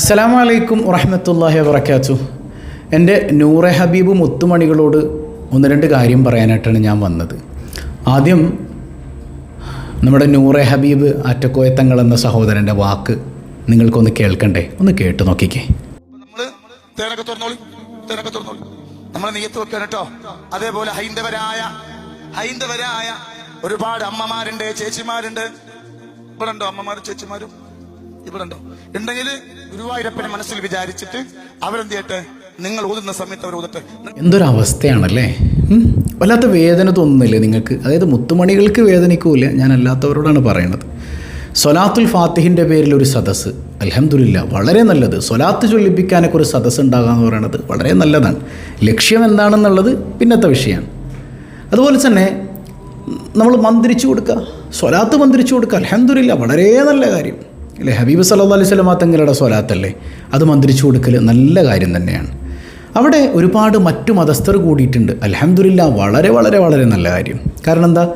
അസ്സലാമു അലൈക്കും വറഹമത്തല്ലാഹി വബർക്കാത്തു എന്റെ നൂറെ ഹബീബ് മുത്തുമണികളോട് ഒന്ന് രണ്ട് കാര്യം പറയാനായിട്ടാണ് ഞാൻ വന്നത്. ആദ്യം നമ്മുടെ നൂറെ ഹബീബ് അറ്റക്കോയത്തങ്ങൾ എന്ന സഹോദരന്റെ വാക്ക് നിങ്ങൾക്കൊന്ന് കേൾക്കണ്ടേ? ഒന്ന് കേട്ട് നോക്കിക്കേ. നമ്മൾ അതേപോലെ ഹൈന്ദവരായ ഹൈന്ദവരായ ഒരുപാട് അമ്മമാരുണ്ട് ചേച്ചിമാരുണ്ട്. ഇവിടെ ഉണ്ടോ അമ്മമാരും ചേച്ചിമാരും? ഇവിടെ ഉണ്ടോ ഉണ്ടെങ്കിൽ ഗുരുവായൂരപ്പനെ മനസ്സിൽ വിചാരിച്ചിട്ട് അവരെന്ത് ചെയ്യട്ടെ? നിങ്ങൾ ഓതുന്ന സമയത്ത് അവർ ഓതട്ടെ എന്തൊരവസ്ഥയാണല്ലേ. വല്ലാത്ത വേദന തോന്നുന്നില്ലേ നിങ്ങൾക്ക്? അതായത് മുത്തുമണികൾക്ക് വേദനിക്കൂല ഞാൻ അല്ലാത്തവരോടാണ് പറയണത്. സൊലാത്തുൽ ഫാത്തിഹിന്റെ പേരിൽ ഒരു സദസ് അലഹമുല്ല വളരെ നല്ലത്. സൊലാത്ത് ചൊല്ലിപ്പിക്കാനൊക്കെ ഒരു സദസ് ഉണ്ടാകുക എന്ന് പറയുന്നത് വളരെ നല്ലതാണ്. ലക്ഷ്യം എന്താണെന്നുള്ളത് പിന്നത്തെ വിഷയമാണ്. അതുപോലെ തന്നെ നമ്മൾ മന്ത്രിച്ചു കൊടുക്കുക. സ്വലാത്ത് മന്ത്രിച്ചു കൊടുക്കുക. അലഹമില്ല വളരെ നല്ല കാര്യം. അല്ലേ? ഹബീബ് സല്ലാ അലൈഹി സ്വലമാ തങ്ങളുടെ സ്വലാത്തല്ലേ? അത് മന്ത്രിച്ചു കൊടുക്കൽ നല്ല കാര്യം തന്നെയാണ്. അവിടെ ഒരുപാട് മറ്റു മതസ്ഥർ കൂടിയിട്ടുണ്ട്. അലഹമുല്ല വളരെ വളരെ വളരെ നല്ല കാര്യം. കാരണം എന്താ?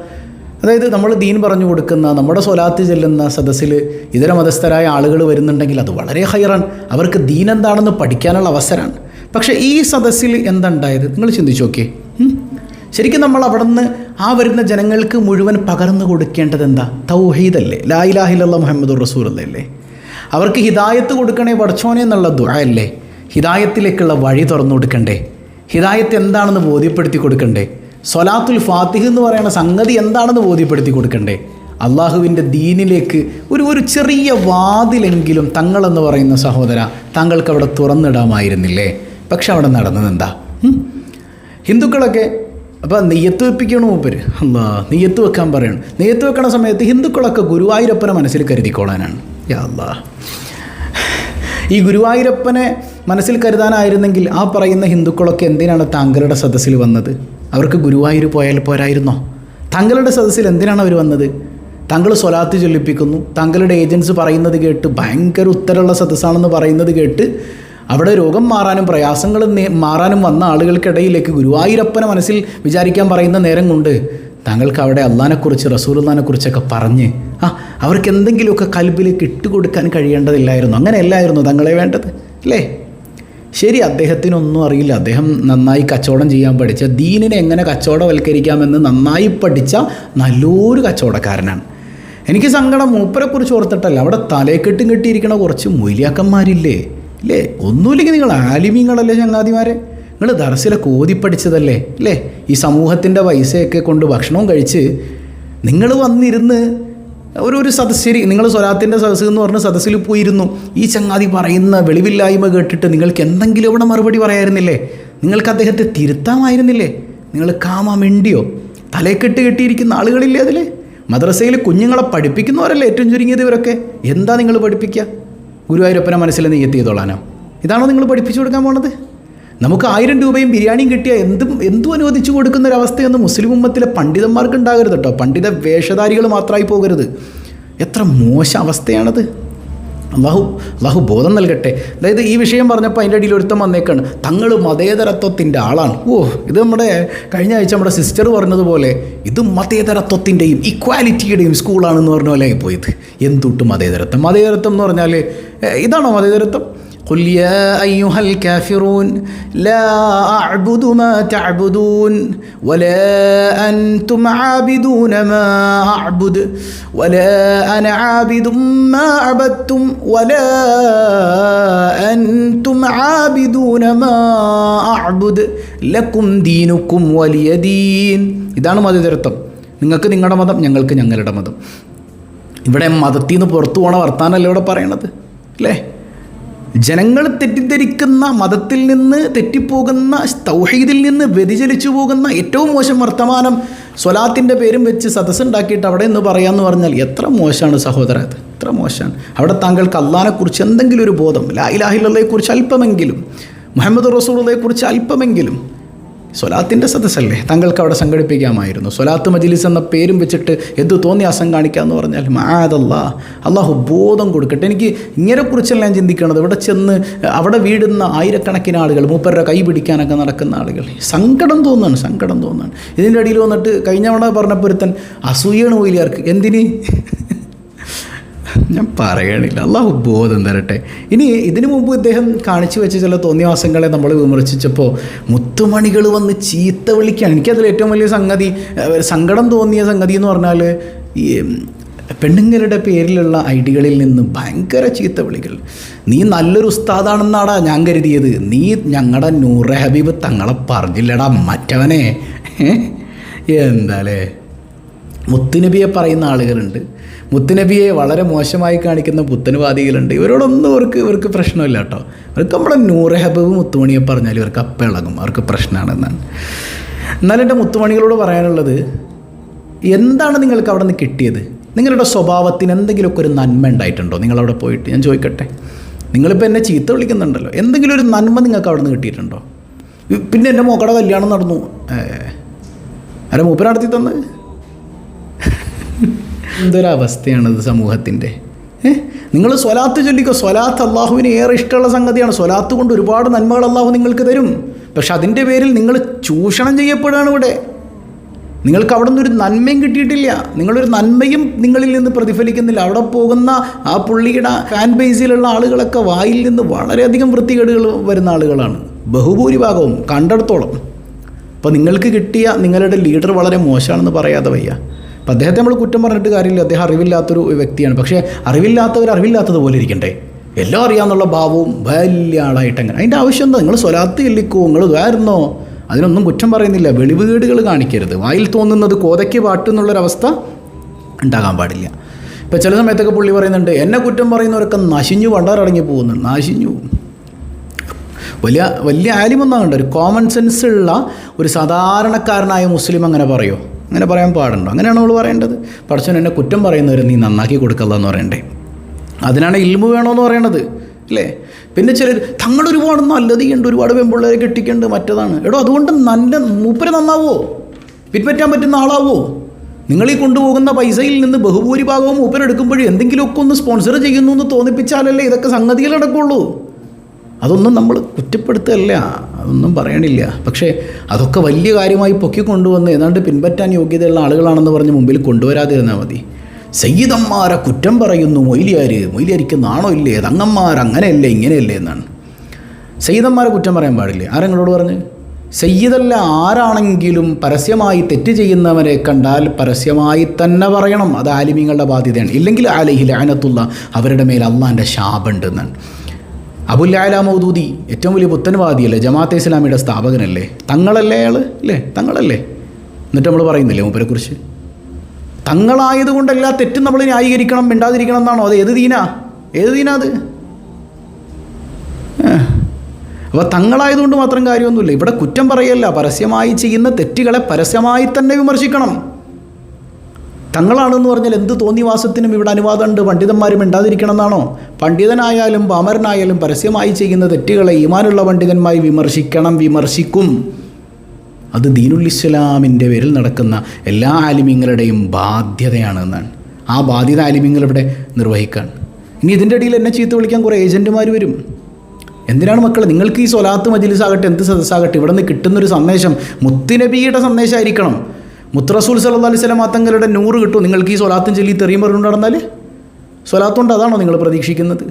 അതായത് നമ്മൾ ദീൻ പറഞ്ഞു കൊടുക്കുന്ന നമ്മുടെ സ്വലാത്ത് ചെല്ലുന്ന സദസ്സിൽ ഇതര മതസ്ഥരായ ആളുകൾ വരുന്നുണ്ടെങ്കിൽ അത് വളരെ ഹൈറാൻ. അവർക്ക് ദീൻ എന്താണെന്ന് പഠിക്കാനുള്ള അവസരമാണ് പക്ഷേ ഈ സദസ്സിൽ എന്തുണ്ടായത് നിങ്ങൾ ചിന്തിച്ചു നോക്കിയേ. ശരിക്കും നമ്മൾ അവിടെ നിന്ന് ആ വരുന്ന ജനങ്ങൾക്ക് മുഴുവൻ പകർന്നു കൊടുക്കേണ്ടത് എന്താ തൗഹീദല്ലേ ലായിലാഹിലുള്ള മുഹമ്മദ് അല്ലേ അവർക്ക് ഹിദായത്ത് കൊടുക്കണേ പഠിച്ചോനെ എന്നുള്ള ദുഴയല്ലേ ഹിദായത്തിലേക്കുള്ള വഴി തുറന്നു കൊടുക്കണ്ടേ? ഹിദായത്ത് എന്താണെന്ന് ബോധ്യപ്പെടുത്തി കൊടുക്കണ്ടേ? സൊലാത്തുൽ ഫാത്തിഹ് എന്ന് പറയുന്ന സംഗതി എന്താണെന്ന് ബോധ്യപ്പെടുത്തി കൊടുക്കണ്ടേ? അള്ളാഹുവിന്റെ ദീനിലേക്ക് ഒരു ഒരു ചെറിയ വാതിലെങ്കിലും തങ്ങളെന്ന് പറയുന്ന സഹോദര താങ്കൾക്ക് അവിടെ തുറന്നിടാമായിരുന്നില്ലേ? പക്ഷെ അവിടെ നടന്നത് എന്താ ഹിന്ദുക്കളൊക്കെ അപ്പോൾ നെയ്യത്ത് വെപ്പിക്കണം മൂപ്പര്. അല്ലാ നെയ്യത്ത് വെക്കാൻ പറയണം. നെയ്യത്ത് വെക്കണ സമയത്ത് ഹിന്ദുക്കളൊക്കെ ഗുരുവായൂരപ്പനെ മനസ്സിൽ കരുതിക്കോളാനാണ്. യാ ഈ ഗുരുവായൂരപ്പനെ മനസ്സിൽ കരുതാനായിരുന്നെങ്കിൽ ആ പറയുന്ന ഹിന്ദുക്കളൊക്കെ എന്തിനാണ് താങ്കളുടെ സദസ്സിൽ വന്നത്? അവർക്ക് ഗുരുവായൂർ പോയാൽ പോരായിരുന്നോ? താങ്കളുടെ സദസ്സിൽ എന്തിനാണ് അവർ വന്നത്? താങ്കൾ സ്വലാത്ത് ചൊല്ലിപ്പിക്കുന്നു. താങ്കളുടെ ഏജൻസ് പറയുന്നത് കേട്ട് ഭയങ്കര ഉത്തരമുള്ള സദസ്സാണെന്ന് പറയുന്നത് കേട്ട് അവിടെ രോഗം മാറാനും പ്രയാസങ്ങൾ മാറാനും വന്ന ആളുകൾക്കിടയിലേക്ക് ഗുരുവായൂരപ്പനെ മനസ്സിൽ വിചാരിക്കാൻ പറയുന്ന നേരം കൊണ്ട് താങ്കൾക്ക് അവിടെ അള്ളഹാനെക്കുറിച്ച് റസൂലുള്ളാനെക്കുറിച്ചൊക്കെ പറഞ്ഞ് ആ അവർക്ക് എന്തെങ്കിലുമൊക്കെ കൽബിലേക്ക് ഇട്ടുകൊടുക്കാൻ കഴിയേണ്ടതില്ലായിരുന്നു. അങ്ങനെയല്ലായിരുന്നു തങ്ങളെ വേണ്ടത് അല്ലേ? ശരി അദ്ദേഹത്തിനൊന്നും അറിയില്ല. അദ്ദേഹം നന്നായി കച്ചവടം ചെയ്യാൻ പഠിച്ച ദീനിനെ എങ്ങനെ കച്ചവടവൽക്കരിക്കാമെന്ന് നന്നായി പഠിച്ച നല്ലൊരു കച്ചവടക്കാരനാണ്. എനിക്ക് സങ്കടം മൂപ്പരെക്കുറിച്ച് ഓർത്തിട്ടല്ല. അവിടെ തലേക്കെട്ടും കെട്ടിയിരിക്കണ കുറച്ച് മൊയ്ലിയാക്കന്മാരില്ലേ? ഇല്ലേ ഒന്നുമില്ലെങ്കിൽ നിങ്ങൾ ആലിമീങ്ങളല്ലേ ചങ്ങാതിമാരെ? നിങ്ങൾ ദർസിലെ കോതി പഠിച്ചതല്ലേ? അല്ലേ ഈ സമൂഹത്തിന്റെ പൈസയൊക്കെ കൊണ്ട് ഭക്ഷണവും കഴിച്ച് നിങ്ങൾ വന്നിരുന്ന് ഒരു ഒരു സദസ്സരി നിങ്ങൾ സ്വലാത്തിന്റെ സദസ്സ് എന്ന് പറഞ്ഞ സദസ്സിൽ പോയിരുന്നു. ഈ ചങ്ങാതി പറയുന്ന വെളിവില്ലായ്മ കേട്ടിട്ട് നിങ്ങൾക്ക് എന്തെങ്കിലും ഇവിടെ മറുപടി പറയായിരുന്നില്ലേ? നിങ്ങൾക്ക് അദ്ദേഹത്തെ തിരുത്താമായിരുന്നില്ലേ? നിങ്ങൾ കാമാ മിണ്ടിയോ തലയെക്കെട്ട് കെട്ടിയിരിക്കുന്ന ആളുകളില്ലേ അതിൽ മദ്രസയിൽ കുഞ്ഞുങ്ങളെ പഠിപ്പിക്കുന്നവരല്ലേ ഏറ്റവും ചുരുങ്ങിയത് ഇവരൊക്കെ? എന്താ നിങ്ങൾ പഠിപ്പിക്കുക? ഗുരുവായൂരപ്പനെ മനസ്സിൽ നെയ്യത്ത് ചെയ്തോളാനോ ഇതാണോ നിങ്ങൾ പഠിപ്പിച്ചു കൊടുക്കാൻ പോണത്? നമുക്ക് ആയിരം രൂപയും ബിരിയാണിയും കിട്ടിയാൽ എന്തും എന്തും അനുവദിച്ചു കൊടുക്കുന്ന ഒരവസ്ഥയൊന്നും മുസ്ലിം ഉമ്മത്തിലെ പണ്ഡിതന്മാർക്ക് ഉണ്ടാകരുത് കേട്ടോ. പണ്ഡിത വേഷധാരികൾ മാത്രമായി പോകരുത്. എത്ര മോശം അവസ്ഥയാണത്. അള്ളാഹു അള്ളാഹു ബോധം നൽകട്ടെ. അതായത് ഈ വിഷയം പറഞ്ഞപ്പോൾ അതിന്റെ അടിയിൽ ഒരുത്തം വന്നേക്കാണ്. തങ്ങൾ മതേതരത്വത്തിന്റെ ആളാണ്. ഓ ഇത് നമ്മുടെ കഴിഞ്ഞ ആഴ്ച നമ്മുടെ സിസ്റ്റർ പറഞ്ഞതുപോലെ ഇത് മതേതരത്വത്തിന്റെയും ഇക്വാലിറ്റിയുടെയും സ്കൂളാണെന്ന് പറഞ്ഞ പോലെ പോയത്. എന്തുട്ടും മതേതരത്വം? മതേതരത്വം എന്ന് പറഞ്ഞാൽ ഇതാണോ മതേതരത്വം? قل يا أيها الكافرون لا أعبد ما تعبدون ولا أنتم عابدون ما أعبد ولا أنا عابد ما عبدتم ولا أنتم عابدون ما أعبد لكم دينكم ولي دين ഇതാണ് മതതരത്വം നിങ്ങൾക്ക് നിങ്ങളുടെ മതം ഞങ്ങൾക്ക് ഞങ്ങളുടെ മതം ഇവിടെ മതത്തിൽ നിന്ന് പുറത്തു പോണ വർത്താനല്ലേ ഇവിടെ പറയണത് അല്ലേ ജനങ്ങൾ തെറ്റിദ്ധരിക്കുന്ന മതത്തിൽ നിന്ന് തെറ്റിപ്പോകുന്ന തൗഹീദിൽ നിന്ന് വ്യതിചലിച്ചു പോകുന്ന ഏറ്റവും മോശം വർത്തമാനം സ്വലാത്തിന്റെ പേരും വെച്ച് സദസ്സുണ്ടാക്കിയിട്ട് അവിടെ എന്ന് പറയാമെന്ന് പറഞ്ഞാൽ എത്ര മോശമാണ് സഹോദര എത്ര മോശമാണ്. അവിടെ താങ്കൾക്ക് അള്ളഹാനെക്കുറിച്ച് എന്തെങ്കിലും ഒരു ബോധം ലാ അല്പമെങ്കിലും മുഹമ്മദ് റസൂളയെക്കുറിച്ച് അല്പമെങ്കിലും സ്വലാത്തിന്റെ സദസ്സല്ലേ? തങ്ങൾക്ക് അവിടെ സംഘടിപ്പിക്കാമായിരുന്നു. സ്വലാത്ത് മജിലിസ് എന്ന പേരും വെച്ചിട്ട് എന്ത് തോന്നിയാസം എന്ന് പറഞ്ഞാൽ മാതല്ല അള്ളാഹു ബോധം കൊടുക്കട്ടെ. എനിക്ക് ഇങ്ങനെക്കുറിച്ചല്ല ഞാൻ ചിന്തിക്കണത് ഇവിടെ ചെന്ന് അവിടെ വീടുന്ന ആയിരക്കണക്കിന് ആളുകൾ മൂപ്പരുടെ കൈ പിടിക്കാനൊക്കെ നടക്കുന്ന ആളുകൾ. സങ്കടം തോന്നുകയാണ് സങ്കടം തോന്നുകയാണ്. ഇതിന്റെ ഇടയിൽ വന്നിട്ട് കഴിഞ്ഞ തവണ പറഞ്ഞപ്പോൾ അസൂയാണ് പോയില്ലാർക്ക് എന്തിന്? ഞാൻ പറയണില്ല. അള്ളാഹു ബോധം തരട്ടെ. ഇനി ഇതിനു മുമ്പ് ഇദ്ദേഹം കാണിച്ചു വെച്ച ചില തോന്നിയവാസങ്ങളെ നമ്മൾ വിമർശിച്ചപ്പോൾ മുത്തുമണികൾ വന്ന് ചീത്ത വിളിക്കുകയാണ് എനിക്കതിൽ ഏറ്റവും വലിയ സംഗതി സങ്കടം തോന്നിയ സംഗതി എന്ന് പറഞ്ഞാൽ ഈ പെണ്ണുങ്ങളുടെ പേരിലുള്ള ഐഡികളിൽ നിന്ന് ഭയങ്കര ചീത്ത വിളികൾ. നീ നല്ലൊരു ഉസ്താദാണെന്നാടാ ഞാൻ കരുതിയത്. നീ ഞങ്ങളുടെ നൂറെ ഹബീബ് തങ്ങളെ പറഞ്ഞില്ലടാ മറ്റവനെ. എന്താലേ? മുത്തുനബിയെ പറയുന്ന ആളുകളുണ്ട്. മുത്തുനബിയെ വളരെ മോശമായി കാണിക്കുന്ന പുത്തനുവാദികളുണ്ട് ഇവരോടൊന്നും ഇവർക്ക് ഇവർക്ക് പ്രശ്നമില്ല കേട്ടോ. അവർക്ക് നമ്മുടെ നൂറഹബബ് ഹബീബ് മുത്തുമണിയെ പറഞ്ഞാൽ ഇവർക്ക് അപ്പിളകും അവർക്ക് പ്രശ്നമാണെന്നാണ്. എന്നാൽ എന്റെ മുത്തുമണികളോട് പറയാനുള്ളത് എന്താണ് നിങ്ങൾക്ക് അവിടെ നിന്ന് കിട്ടിയത്? നിങ്ങളുടെ സ്വഭാവത്തിന് എന്തെങ്കിലുമൊക്കെ ഒരു നന്മ ഉണ്ടായിട്ടുണ്ടോ? നിങ്ങളവിടെ പോയിട്ട് ഞാൻ ചോദിക്കട്ടെ. നിങ്ങളിപ്പോൾ എന്നെ ചീത്ത വിളിക്കുന്നുണ്ടല്ലോ. എന്തെങ്കിലും ഒരു നന്മ നിങ്ങൾക്ക് അവിടെ നിന്ന് കിട്ടിയിട്ടുണ്ടോ? പിന്നെ എന്റെ മോക്കടെ കല്യാണം നടന്നു. ആരാ മൂപ്പര് നടത്തി തന്നത് എന്തൊരവസ്ഥയാണിത് സമൂഹത്തിന്റെ? നിങ്ങൾ സ്വലാത്ത് ചൊല്ലിക്കോ? സ്വലാത്ത് അള്ളാഹുവിന് ഏറെ ഇഷ്ടമുള്ള സംഗതിയാണ്. സ്വലാത്ത് കൊണ്ട് ഒരുപാട് നന്മകൾ അള്ളാഹു നിങ്ങൾക്ക് തരും. പക്ഷെ അതിന്റെ പേരിൽ നിങ്ങൾ ചൂഷണം ചെയ്യപ്പെടുകയാണ് ഇവിടെ. നിങ്ങൾക്ക് അവിടെ നിന്നൊരു നന്മയും കിട്ടിയിട്ടില്ല. നിങ്ങളൊരു നന്മയും നിങ്ങളിൽ നിന്ന് പ്രതിഫലിക്കുന്നില്ല. അവിടെ പോകുന്ന ആ പുള്ളിയുടെ ഫാൻ ബേസിലുള്ള ആളുകളൊക്കെ വായിൽ നിന്ന് വളരെയധികം വൃത്തികേടുകൾ വരുന്ന ആളുകളാണ്. ബഹുഭൂരിഭാഗവും കണ്ടെടുത്തോളം. അപ്പോൾ നിങ്ങൾക്ക് കിട്ടിയ നിങ്ങളുടെ ലീഡർ വളരെ മോശമാണെന്ന് പറയാതെ വയ്യ. അപ്പം അദ്ദേഹത്തെ നമ്മൾ കുറ്റം പറഞ്ഞിട്ട് കാര്യമില്ല. അദ്ദേഹം അറിവില്ലാത്തൊരു വ്യക്തിയാണ്. പക്ഷേ അറിവില്ലാത്തവർ അറിവില്ലാത്തതുപോലെ ഇരിക്കണ്ടേ? എല്ലാം അറിയാമെന്നുള്ള ഭാവവും വലിയ ആളായിട്ട് അങ്ങനെ. അതിന്റെ ആവശ്യം എന്താ? നിങ്ങൾ സ്വലാത്ത് ചെല്ലിക്കോ? നിങ്ങൾ ഇതായിരുന്നോ? അതിനൊന്നും കുറ്റം പറയുന്നില്ല. വെളിവീടുകൾ കാണിക്കരുത്. വായിൽ തോന്നുന്നത് കോതയ്ക്ക് പാട്ട് എന്നുള്ളൊരവസ്ഥ ഉണ്ടാകാൻ പാടില്ല. ഇപ്പം ചില സമയത്തൊക്കെ പുള്ളി പറയുന്നുണ്ട് എന്നെ കുറ്റം പറയുന്നവരൊക്കെ നശിഞ്ഞു വണ്ടാറടങ്ങി പോകുന്നുണ്ട് നശിഞ്ഞു. വലിയ വലിയ ആലിമൊന്നാകണ്ട ഒരു കോമൺ സെൻസ് ഉള്ള ഒരു സാധാരണക്കാരനായ മുസ്ലിം അങ്ങനെ പറയോ? അങ്ങനെ പറയാൻ പാടുണ്ടോ? അങ്ങനെയാണ് നമ്മൾ പറയേണ്ടത്? പഠിച്ചവൻ എന്നെ കുറ്റം പറയുന്നവരെ നീ നന്നാക്കി കൊടുക്കല്ല എന്ന് പറയണ്ടേ? അതിനാണ് ഇൽമു വേണമെന്ന് പറയണത് അല്ലേ? പിന്നെ ചിലർ തങ്ങൾ ഒരുപാട് നല്ലത് ഉണ്ട് ഒരുപാട് പെൺപിള്ളേരെ കെട്ടിക്കുന്നുണ്ട് മറ്റതാണ്. എടോ അതുകൊണ്ട് നല്ല മൂപ്പര് നന്നാവോ? പിൻപറ്റാൻ പറ്റുന്ന ആളാവോ? നിങ്ങൾ ഈ കൊണ്ടുപോകുന്ന പൈസയിൽ നിന്ന് ബഹുഭൂരിഭാഗവും മൂപ്പരെടുക്കുമ്പോഴും എന്തെങ്കിലുമൊക്കെ ഒന്ന് സ്പോൺസർ ചെയ്യുന്നു എന്ന് തോന്നിപ്പിച്ചാലല്ലേ ഇതൊക്കെ സംഗതികൾ നടക്കുള്ളൂ. അതൊന്നും നമ്മൾ കുറ്റപ്പെടുത്തല്ല അതൊന്നും പറയണില്ല. പക്ഷേ അതൊക്കെ വലിയ കാര്യമായി പൊക്കി കൊണ്ടുവന്ന് ഏതാണ്ട് പിൻപറ്റാൻ യോഗ്യതയുള്ള ആളുകളാണെന്ന് പറഞ്ഞ് മുമ്പിൽ കൊണ്ടുവരാതിരുന്നാൽ മതി. സയ്യിദന്മാരെ കുറ്റം പറയുന്നു മൊയ്ലിയാർ മൊയ്ലിയാരിക്ക് നാണോ ഇല്ലേ? തങ്ങന്മാർ അങ്ങനെയല്ലേ ഇങ്ങനെയല്ലേ എന്നാണ്. സയ്യിദന്മാരെ കുറ്റം പറയാൻ പാടില്ലേ? ആരെങ്ങളോട് പറഞ്ഞ്? സയ്യിദല്ല ആരാണെങ്കിലും പരസ്യമായി തെറ്റ് ചെയ്യുന്നവരെ കണ്ടാൽ പരസ്യമായി തന്നെ പറയണം. അത് ആലിമീങ്ങളുടെ ബാധ്യതയാണ്. ഇല്ലെങ്കിൽ അലഹിൽ അനത്തുള്ള അവരുടെ മേൽ അള്ളാന്റെ ശാപുണ്ട് അബുല്ലാല മൗദൂദി ഏറ്റവും വലിയ പുത്തൻവാദിയല്ലേ? ജമാഅത്തെ ഇസ്ലാമിയുടെ സ്ഥാപകനല്ലേ? തങ്ങളല്ലേ അയാൾ അല്ലേ തങ്ങളല്ലേ? എന്നിട്ട് നമ്മൾ പറയുന്നില്ലേ മൂപ്പരെക്കുറിച്ച്? തങ്ങളായതുകൊണ്ട് എല്ലാ തെറ്റും നമ്മൾ ന്യായീകരിക്കണം മിണ്ടാതിരിക്കണം എന്നാണോ? അത് ഏത് ദീനാ? ഏത് ദീനാ അത്? അപ്പോൾ തങ്ങളായതുകൊണ്ട് മാത്രം കാര്യമൊന്നുമില്ല. ഇവിടെ കുറ്റം പറയല്ല. പരസ്യമായി ചെയ്യുന്ന തെറ്റുകളെ പരസ്യമായി തന്നെ വിമർശിക്കണം. തങ്ങളാണെന്ന് പറഞ്ഞാൽ എന്ത് തോന്നിവാസത്തിനും ഇവിടെ അനുവാദമുണ്ട്? പണ്ഡിതന്മാരും മിണ്ടാതിരിക്കണം എന്നാണോ പണ്ഡിതനായാലും പാമരനായാലും പരസ്യമായി ചെയ്യുന്ന തെറ്റുകളെ ഈമാനുള്ള പണ്ഡിതന്മായി വിമർശിക്കണം വിമർശിക്കും. അത് ദീനുൽ ഇസ്ലാമിന്റെ പേരിൽ നടക്കുന്ന എല്ലാ ആലിമ്യങ്ങളുടെയും ബാധ്യതയാണ് എന്നാണ് ആ ബാധ്യത ആലിമ്യങ്ങൾ ഇവിടെ നിർവഹിക്കാൻ. ഇനി ഇതിന്റെ ഇടയിൽ എന്നെ ചീത്ത വിളിക്കാൻ കുറേ ഏജന്റുമാർ വരും. എന്തിനാണ് മക്കളെ? നിങ്ങൾക്ക് ഈ സ്വലാത്ത് മജിലിസാകട്ടെ എന്ത് സദസ്സാകട്ടെ? ഇവിടെ നിന്ന് കിട്ടുന്നൊരു സന്ദേശം മുത്തുനബിയുടെ സന്ദേശമായിരിക്കണം. മുത്രസൂൽ സല്ലാ അലൈഹി സ്വലാം തങ്ങളുടെ നൂറ് കിട്ടും. നിങ്ങൾക്ക് ഈ സ്വലാത്തും ചൊല്ലി തെറിയും പറഞ്ഞു നടന്നാൽ സ്വലാത്തുകൊണ്ട് അതാണോ നിങ്ങൾ പ്രതീക്ഷിക്കുന്നത്?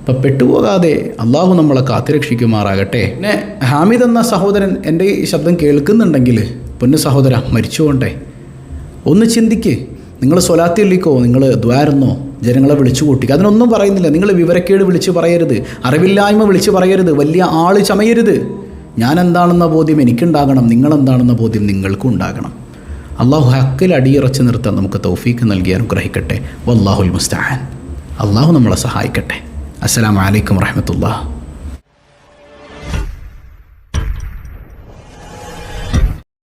അപ്പം പെട്ടുപോകാതെ അള്ളാഹു നമ്മളെ കാത്തുരക്ഷിക്കുമാറാകട്ടെ പിന്നെ ഹാമിദ് എന്ന സഹോദരൻ എന്റെ ഈ ശബ്ദം കേൾക്കുന്നുണ്ടെങ്കിൽ പൊന്നു സഹോദര മരിച്ചുകൊണ്ടേ ഒന്ന് ചിന്തിക്ക് നിങ്ങൾ സ്വലാത്തില്ലിക്കോ നിങ്ങൾ ദ്വാരുന്നോ? ജനങ്ങളെ വിളിച്ചു കൂട്ടിക്കുക അതിനൊന്നും പറയുന്നില്ല. നിങ്ങൾ വിവരക്കേട് വിളിച്ച് പറയരുത്. അറിവില്ലായ്മ വിളിച്ച് പറയരുത്. വലിയ ആൾ ചമയരുത്. ഞാൻ എന്താണെന്ന ബോധ്യം എനിക്കുണ്ടാകണം നിങ്ങളെന്താണെന്ന ബോധ്യം നിങ്ങൾക്കും ഉണ്ടാകണം. അള്ളാഹു ഹക്കിൽ അടിയുറച്ച് നിർത്താൻ നമുക്ക് തൗഫീക്ക് നൽകി അനുഗ്രഹിക്കട്ടെ. വല്ലാഹുൽ മുസ്താഹാൻ അള്ളാഹു നമ്മളെ സഹായിക്കട്ടെ. അസ്സലാമു അലൈക്കും വറഹമത്തുള്ള